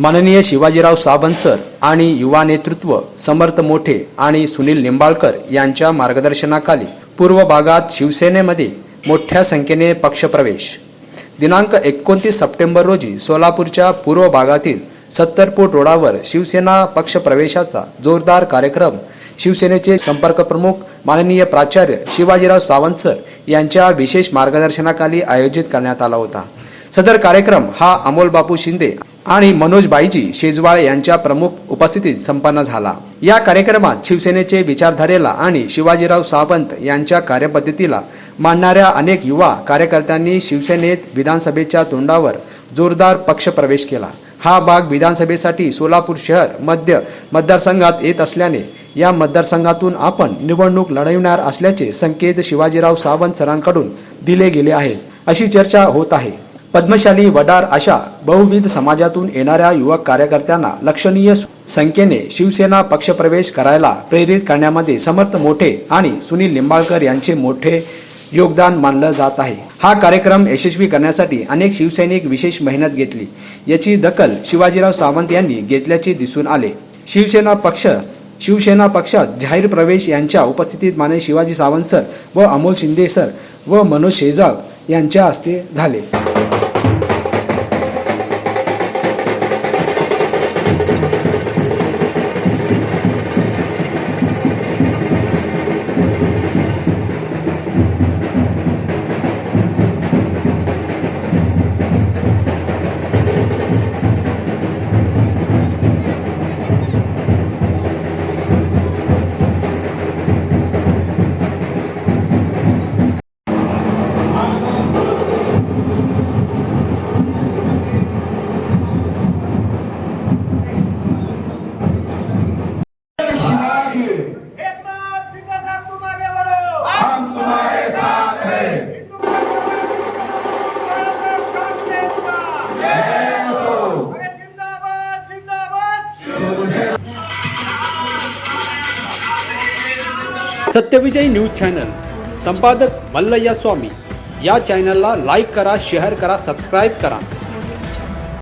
माननीय शिवाजीराव सावंत सर आणि युवा नेतृत्व समर्थ मोठे आणि सुनील निंबाळकर यांच्या मार्गदर्शनाखाली पूर्व भागात शिवसेनेमध्ये मोठ्या संख्येने पक्षप्रवेश. दिनांक एकोणतीस सप्टेंबर रोजी सोलापूरच्या पूर्व भागातील सत्तर फूट रोडावर शिवसेना पक्षप्रवेशाचा जोरदार कार्यक्रम शिवसेनेचे संपर्क प्रमुख माननीय प्राचार्य शिवाजीराव सावंत सर यांच्या विशेष मार्गदर्शनाखाली आयोजित करण्यात आला होता. सदर कार्यक्रम हा अमोल बापू शिंदे आणि मनोज बाईजी शेजवाळ यांच्या प्रमुख उपस्थितीत संपन्न झाला. या कार्यक्रमात शिवसेनेचे विचारधारेला आणि शिवाजीराव सावंत यांच्या कार्यपद्धतीला मानणाऱ्या अनेक युवा कार्यकर्त्यांनी शिवसेनेत विधानसभेच्या तोंडावर जोरदार पक्षप्रवेश केला. हा भाग विधानसभेसाठी सोलापूर शहर मध्य मतदारसंघात येत असल्याने या मतदारसंघातून आपण निवडणूक लढविणार असल्याचे संकेत शिवाजीराव सावंत सरांकडून दिले गेले आहेत. अशी चर्चा होत आहे. पद्मशाली वडार अशा बहुविध समाजातून येणाऱ्या युवक कार्यकर्त्यांना लक्षणीय संख्येने शिवसेना पक्षप्रवेश करायला प्रेरित करण्यामध्ये समर्थ मोठे आणि सुनील लिंबाळकर यांचे मोठे योगदान मानलं जात आहे. हा कार्यक्रम यशस्वी करण्यासाठी अनेक शिवसैनिक विशेष मेहनत घेतली. याची दखल शिवाजीराव सावंत यांनी घेतल्याचे दिसून आले. शिवसेना पक्ष शिवसेना पक्षात जाहीर प्रवेश यांच्या उपस्थितीत माने शिवाजी सावंत सर व अमोल शिंदे सर व मनोज शेजाळ यांच्या हस्ते झाले. एकनाथ साहब बढ़ो हम तुम्हारे साथ हैं। जय हो अरे जिंदाबाद जिंदाबाद। सत्यविजय न्यूज चॅनल संपादक मल्लय्या स्वामी. या चॅनलला लाईक करा शेअर करा सबस्क्राईब करा.